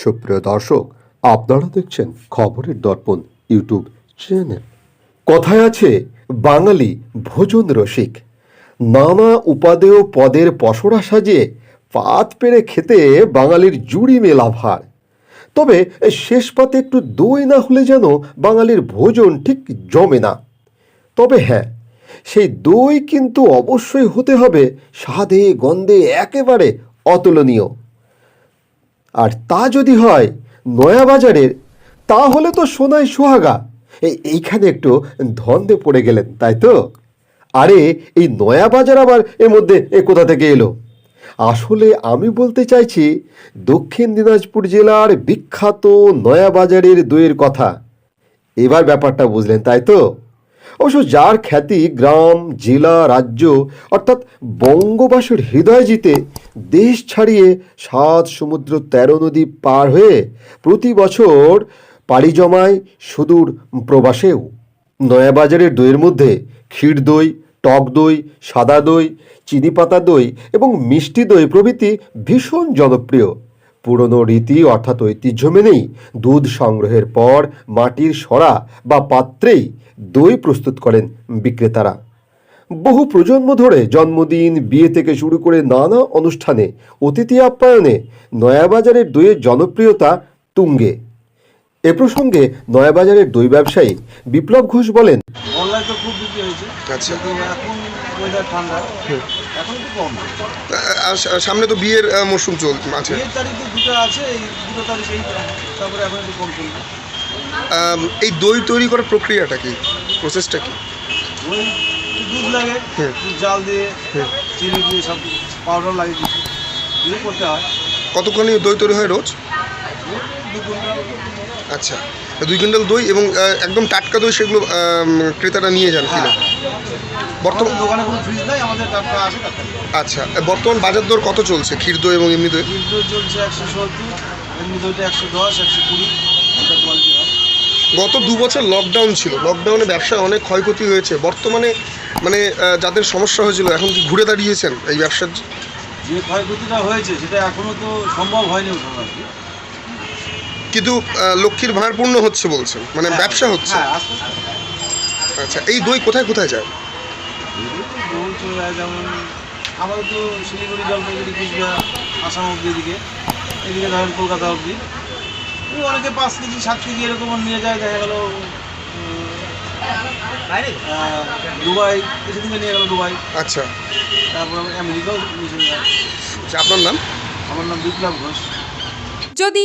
সুপ্রিয় দর্শক, আপনারা দেখছেন খবরের দর্পণ ইউটিউব চ্যানেল। কথায় আছে, বাঙালি ভোজন রসিক। নানা উপাদেয় পদের পসরা সাজিয়ে পাত পেরে খেতে বাঙালির জুড়ি মেলা ভার। তবে শেষ পাতে একটু দই না হলে যেন বাঙালির ভোজন ঠিক জমে না। তবে হ্যাঁ সেই দই কিন্তু অবশ্যই হতে হবে স্বাদে গন্ধে একেবারে অতুলনীয়। আর তা যদি হয় নয়া নয়াবাজারের, তাহলে তো সোনায় সোহাগা। এই এইখানে একটু ধন্দে পড়ে গেলেন, তাই তো? আরে, এই নয়াবাজার আবার এর মধ্যে এ কোথা থেকে এলো? আসলে আমি বলতে চাইছি, দক্ষিণ দিনাজপুর জেলার বিখ্যাত নয়াবাজারের দইয়ের কথা। এবার ব্যাপারটা বুঝলেন, তাই তো? অবশ্য যার খ্যাতি গ্রাম, জেলা, রাজ্য, অর্থাৎ বঙ্গবাসীর হৃদয় জিতে দেশ ছাড়িয়ে সাত সমুদ্র তেরো নদী পার হয়ে প্রতি বছর পাড়ি জমায় সুদূর প্রবাসেও। নয়াবাজারের দইয়ের মধ্যে ক্ষীর দই, টক দই, সাদা দই চিনি পাতা দই এবং মিষ্টি দই প্রভৃতি ভীষণ জনপ্রিয়। পুরনো রীতি অর্থাৎ ঐতিহ্য মেনেই দুধ সংগ্রহের পর মাটির সরা বা পাত্রেই দই প্রস্তুত করেন বিক্রেতারা। বহু প্রজন্ম ধরে জন্মদিন বিয়ে থেকে শুরু করে নানা অনুষ্ঠানে অতিথি আপ্যায়নে নয়াবাজারের দইয়ের জনপ্রিয়তা তুঙ্গে। এ প্রসঙ্গে নয়াবাজারের দই ব্যবসায়ী বিপ্লব ঘোষ বলেন অনলাইন তো খুব বিক্রি হয়েছে। আচ্ছা। এখন ওয়েদার ঠান্ডা। এখন একটু কম। আর সামনে তো বিয়ের মরশুম চল আছে। বিয়ের তারিখে দুটো আছে এই দুটো তারিখ এই তারপরে এখন একটু কম চলবে। এই দই তৈরি করার প্রক্রিয়াটা কি? প্রসেসটা কি? ওই দুধ লাগে জাল দিয়ে। চিনি দিয়ে সব পাউডার লাগে দিয়ে করতে হয়। দই তৈরি হয় রোজ? আচ্ছা। দুই কুইন্টাল দই এবং একদম টাটকা দই সেগুলো ক্রেতারা নিয়ে যান কিনা? হ্যাঁ। বর্তমান দোকানে কোনো ফ্রিজ নাই আমাদের টাটকা আসে আচ্ছা বর্তমান বাজার দর কত চলছে? ক্ষীর দই এবং এমনি দই? কিন্তু চলছে একশো সত্তর এমনি দইটা একশো দশ একশো কুড়ি গত দু বছর লকডাউন ছিল। লকডাউনে ব্যবসায় অনেক ক্ষয়ক্ষতি হয়েছে। বর্তমানে মানে যাদের সমস্যা হয়েছিল এখন কি ঘুরে দাঁড়িয়েছেন এই ব্যবসার যে ক্ষয়ক্ষতিটা হয়েছে সেটা এখনও তো সম্ভব হয়নি ওঠানো কিন্তু লক্ষ্মীর ভাঁড় পূর্ণ হচ্ছে বলছেন। মানে হ্যাঁ, ব্যবসা হচ্ছে। হ্যাঁ আচ্ছা এই দই কোথায় কোথায় যায়? বহু চলে যায় যেমন আমাদের তো শিলিগুড়ি জলপাইগুড়ি কুচবিহার আসাম অব্দি এদিকে। এদিকে ধরেন কলকাতা অব্দি অনেকে পাঁচ কেজি সাত কেজি এরকম নিয়ে যায় দেখা গেল দুবাই সেদিকে নিয়ে গেল দুবাই। আচ্ছা। তারপর আমেরিকাও নিয়ে চলে যায়। আচ্ছা, আপনার নাম? আমার নাম বিপ্লব ঘোষ। যদি